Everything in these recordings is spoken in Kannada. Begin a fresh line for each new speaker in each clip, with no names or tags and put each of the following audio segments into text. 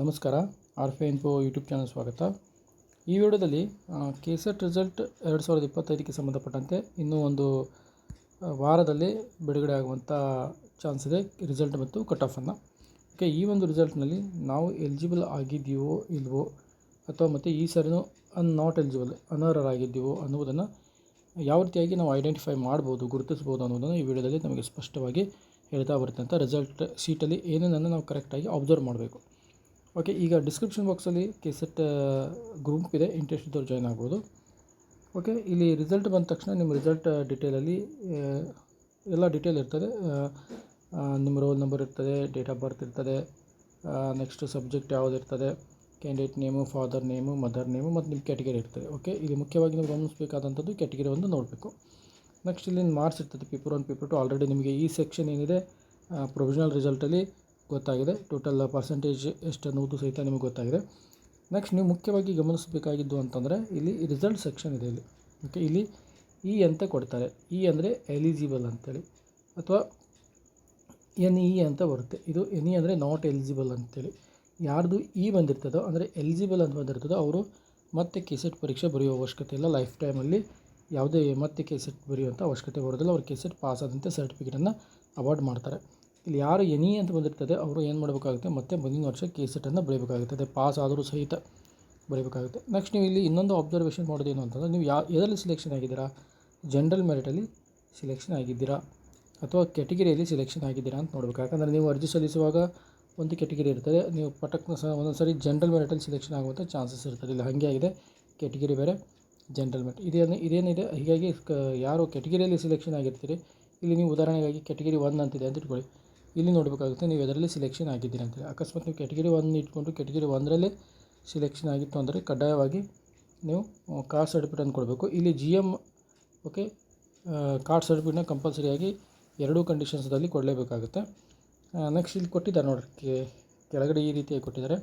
ನಮಸ್ಕಾರ. ಆರ್ಫೆ ಇನ್ಫೋ ಯೂಟ್ಯೂಬ್ ಚಾನಲ್ ಸ್ವಾಗತ. ಈ ವಿಡಿಯೋದಲ್ಲಿ ಕೆ ಸೆಟ್ ರಿಸಲ್ಟ್ ಎರಡು ಸಾವಿರದ ಇಪ್ಪತ್ತೈದಕ್ಕೆ ಸಂಬಂಧಪಟ್ಟಂತೆ ಇನ್ನೂ ಒಂದು ವಾರದಲ್ಲಿ ಬಿಡುಗಡೆ ಆಗುವಂಥ ಚಾನ್ಸ್ ಇದೆ, ರಿಸಲ್ಟ್ ಮತ್ತು ಕಟ್ ಆಫನ್ನು ಓಕೆ, ಈ ಒಂದು ರಿಸಲ್ಟ್ನಲ್ಲಿ ನಾವು ಎಲಿಜಿಬಲ್ ಆಗಿದ್ದೀವೋ ಇಲ್ವೋ, ಅಥವಾ ಮತ್ತು ಈ ಸರಿನೂ ಅನ್ ನಾಟ್ ಎಲಿಜಿಬಲ್ ಅನರ್ಹರ್ ಆಗಿದ್ದೀವೋ ಅನ್ನುವುದನ್ನು ಯಾವ ರೀತಿಯಾಗಿ ನಾವು ಐಡೆಂಟಿಫೈ ಮಾಡ್ಬೋದು, ಗುರುತಿಸ್ಬೋದು ಅನ್ನೋದನ್ನು ಈ ವಿಡಿಯೋದಲ್ಲಿ ನಮಗೆ ಸ್ಪಷ್ಟವಾಗಿ ಹೇಳ್ತಾ ಬರುತ್ತೆ ಅಂತ ರಿಸಲ್ಟ್ ಸೀಟಲ್ಲಿ ಏನೇನನ್ನು ನಾವು ಕರೆಕ್ಟಾಗಿ ಅಬ್ಸರ್ವ್ ಮಾಡಬೇಕು. ಓಕೆ, ಈಗ ಡಿಸ್ಕ್ರಿಪ್ಷನ್ ಬಾಕ್ಸಲ್ಲಿ ಕೆಸೆಟ್ ಗ್ರೂಪ್ ಇದೆ ಇಂಟ್ರೆಸ್ಟ್ ಇದ್ದವ್ರು ಜಾಯ್ನ್ ಆಗ್ಬೋದು. ಓಕೆ, ಇಲ್ಲಿ ರಿಸಲ್ಟ್ ಬಂದ ತಕ್ಷಣ ನಿಮ್ಮ ರಿಸಲ್ಟ್ ಡಿಟೇಲಲ್ಲಿ ಎಲ್ಲ ಡಿಟೇಲ್ ಇರ್ತದೆ. ನಿಮ್ಮ ರೋಲ್ ನಂಬರ್ ಇರ್ತದೆ ಡೇಟ್ ಆಫ್ ಬರ್ತ್ ಇರ್ತದೆ ನೆಕ್ಸ್ಟ್ ಸಬ್ಜೆಕ್ಟ್ ಯಾವುದು ಇರ್ತದೆ candidate name father name mother name ಮತ್ತು ನಿಮ್ಮ ಕ್ಯಾಟಗರಿ ಇರ್ತದೆ. ಓಕೆ, ಇಲ್ಲಿ ಮುಖ್ಯವಾಗಿ ನೀವು ಗಮನಿಸಬೇಕಾದಂಥದ್ದು ಕ್ಯಾಟಗರಿ ಒಂದು ನೋಡಬೇಕು. ನೆಕ್ಸ್ಟ್ ಇಲ್ಲಿ ಮಾರ್ಕ್ಸ್ ಇರ್ತದೆ paper one paper two already ನಿಮಗೆ ಈ ಸೆಕ್ಷನ್ ಏನಿದೆ ಪ್ರೊವಿಷನಲ್ ರಿಸಲ್ಟಲ್ಲಿ ಗೊತ್ತಾಗಿದೆ. ಟೋಟಲ್ ಪರ್ಸೆಂಟೇಜ್ ಎಷ್ಟು ಅನ್ನೋದು ಸಹಿತ ನಿಮಗೆ ಗೊತ್ತಾಗಿದೆ. ನೆಕ್ಸ್ಟ್ ನೀವು ಮುಖ್ಯವಾಗಿ ಗಮನಿಸಬೇಕಾಗಿದ್ದು ಅಂತಂದರೆ ಇಲ್ಲಿ ರಿಸಲ್ಟ್ ಸೆಕ್ಷನ್ ಇದೆ ಇಲ್ಲಿ. ಓಕೆ ಇಲ್ಲಿ ಇ ಅಂತ ಕೊಡ್ತಾರೆ. ಇ ಅಂದರೆ ಎಲಿಜಿಬಲ್ ಅಂತೇಳಿ. ಅಥವಾ ಎನ್ ಇ ಅಂತ ಬರುತ್ತೆ. ಇದು ಎನ್ ಇ ಅಂದರೆ ನಾಟ್ ಎಲಿಜಿಬಲ್ ಅಂತೇಳಿ. ಯಾರ್ದು ಇ ಬಂದಿರ್ತದೋ, ಅಂದರೆ ಎಲಿಜಿಬಲ್ ಅಂತ ಬಂದಿರ್ತದೋ, ಅವರು ಮತ್ತೆ ಕೆಸೆಟ್ ಪರೀಕ್ಷೆ ಬರೆಯೋ ಅವಶ್ಯಕತೆ ಇಲ್ಲ. ಲೈಫ್ ಟೈಮಲ್ಲಿ ಯಾವುದೇ ಮತ್ತೆ ಕೆಸೆಟ್ ಬರೆಯುವಂಥ ಅವಶ್ಯಕತೆ ಬರೋದಿಲ್ಲ. ಅವ್ರು ಕೆಸೆಟ್ ಪಾಸ್ ಆದಂತೆ ಸರ್ಟಿಫಿಕೇಟನ್ನು ಅವಾರ್ಡ್ ಮಾಡ್ತಾರೆ. ಇಲ್ಲಿ ಯಾರು ಎನಿ ಅಂತ ಬಂದಿರ್ತದೆ, ಅವರು ಏನು ಮಾಡಬೇಕಾಗುತ್ತೆ, ಮತ್ತೆ ಮುಂದಿನ ವರ್ಷ ಕೆ ಕೆಸೆಟನ್ನು ಬರೀಬೇಕಾಗುತ್ತದೆ ಪಾಸ್ ಆದರೂ ಸಹಿತ ಬರೀಬೇಕಾಗುತ್ತೆ. ನೆಕ್ಸ್ಟ್ ನೀವು ಇಲ್ಲಿ ಇನ್ನೊಂದು ಅಬ್ಸರ್ವೇಷನ್ ಮಾಡೋದೇನು ಅಂತಂದರೆ, ನೀವು ಯಾ, ಎದರಲ್ಲಿ ಸಿಲೆಕ್ಷನ್ ಆಗಿದ್ದೀರಾ? ಜನರಲ್ ಮೆರಿಟಲ್ಲಿ ಸಿಲೆಕ್ಷನ್ ಆಗಿದ್ದೀರಾ? ಅಥವಾ ಕೆಟಗಿರಿಯಲ್ಲಿ ಸಿಲೆಕ್ಷನ್ ಆಗಿದ್ದೀರಾ ಅಂತ ನೋಡಬೇಕು. ಯಾಕಂದರೆ ನೀವು ಅರ್ಜಿ ಸಲ್ಲಿಸುವಾಗ ಒಂದು ಕೆಟಗಿರಿ ಇರ್ತದೆ, ನೀವು ಪಟಕ್ನ ಸಹ ಒಂದೊಂದು ಸರಿ ಜನರಲ್ ಮೆರಿಟಲ್ಲಿ ಸಿಲೆಕ್ಷನ್ ಆಗುವಂಥ ಚಾನ್ಸಸ್ ಇರ್ತದೆ. ಇಲ್ಲಿ, ಹಾಗೆ ಆಗಿದೆ ಕೆಟಗಿರಿ ಬೇರೆ ಜನರಲ್ ಮೆರಿಟ್ ಇದೇನು, ಇದೇನಿದೆ? ಹೀಗಾಗಿ ಯಾರು ಕೆಟಗಿರಿಯಲ್ಲಿ ಸಿಲೆಕ್ಷನ್ ಆಗಿರ್ತೀರಿ? ಇಲ್ಲಿ ನೀವು ಉದಾಹರಣೆಗಾಗಿ ಕೆಟಗಿರಿ ಒನ್ ಅಂತಿದೆ ಅಂತ ಇಟ್ಕೊಳ್ಳಿ. ಇಲ್ಲಿ ನೋಡಬೇಕಾಗುತ್ತೆ ನೀವು ಅದರಲ್ಲಿ ಸಿಲೆಕ್ಷನ್ ಆಗಿದ್ದೀರಿ ಅಂತೇಳಿ ಅಕಸ್ಮಾತ್ ನೀವು ಕೆಟಗಿರಿ ಒನ್ ಇಟ್ಕೊಂಡು ಕೆಟಗಿರಿ ಒಂದರಲ್ಲೇ ಸಿಲೆಕ್ಷನ್ ಆಗಿತ್ತು ಅಂದರೆ ಕಡ್ಡಾಯವಾಗಿ ನೀವು ಕಾರ್ಡ್ ಸರ್ಟಿಫಿಕೇಟನ್ನು ಕೊಡಬೇಕು. ಇಲ್ಲಿ ಜಿ ಎಂ ಓಕೆ ಕಾರ್ಡ್ ಸರ್ಟಿಫಿಕೇಟ್ನ ಕಂಪಲ್ಸರಿಯಾಗಿ ಎರಡೂ ಕಂಡೀಷನ್ಸ್ದಲ್ಲಿ ಕೊಡಲೇಬೇಕಾಗುತ್ತೆ. ನೆಕ್ಸ್ಟ್ ಇಲ್ಲಿ ಕೊಟ್ಟಿದ್ದಾರೆ ನೋಡ್ರಿ ಕೆಳಗಡೆ ಈ ರೀತಿಯಾಗಿ ಕೊಟ್ಟಿದ್ದಾರೆ.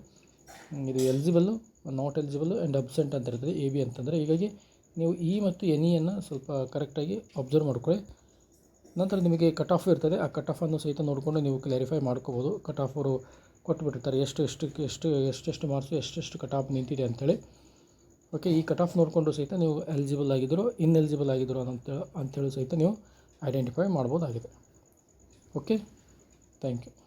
ಇದು eligible not eligible and absent ಅಂತ ಇರ್ತದೆ ಎ ಬಿ ಅಂತಂದರೆ. ಹೀಗಾಗಿ ನೀವು ಇ ಮತ್ತು ಎನ್ ಇಯನ್ನು ಸ್ವಲ್ಪ ಕರೆಕ್ಟಾಗಿ ಅಬ್ಸರ್ವ್ ಮಾಡ್ಕೊಳ್ಳಿ. ನಂತರ ನಿಮಗೆ ಕಟ್ ಆಫ್ ಇರ್ತದೆ. ಆ ಕಟ್ ಆಫನ್ನು ಸಹಿತ ನೋಡಿಕೊಂಡು ನೀವು ಕ್ಲಾರಿಫೈ ಮಾಡ್ಕೋಬೋದು. ಕಟ್ ಆಫ್ ಅವರು ಕೊಟ್ಬಿಟ್ಟಿರ್ತಾರೆ. ಎಷ್ಟು ಎಷ್ಟು ಎಷ್ಟು ಎಷ್ಟೆಷ್ಟು ಮಾರ್ಕ್ಸು ಎಷ್ಟೆಷ್ಟು ಕಟ್ ಆಫ್ ನಿಂತಿದೆ ಅಂತೇಳಿ. ಓಕೆ ಈ ಕಟ್ ಆಫ್ ನೋಡಿಕೊಂಡು ಸಹಿತ ನೀವು ಎಲಿಜಿಬಲ್ ಆಗಿದ್ದರು ಇನ್ಎಲಿಜಿಬಲ್ ಆಗಿದ್ದರು ಅಂತ ಅಂತೇಳಿ ಸಹಿತ ನೀವು ಐಡೆಂಟಿಫೈ ಮಾಡ್ಬೋದಾಗಿದೆ. Okay thank you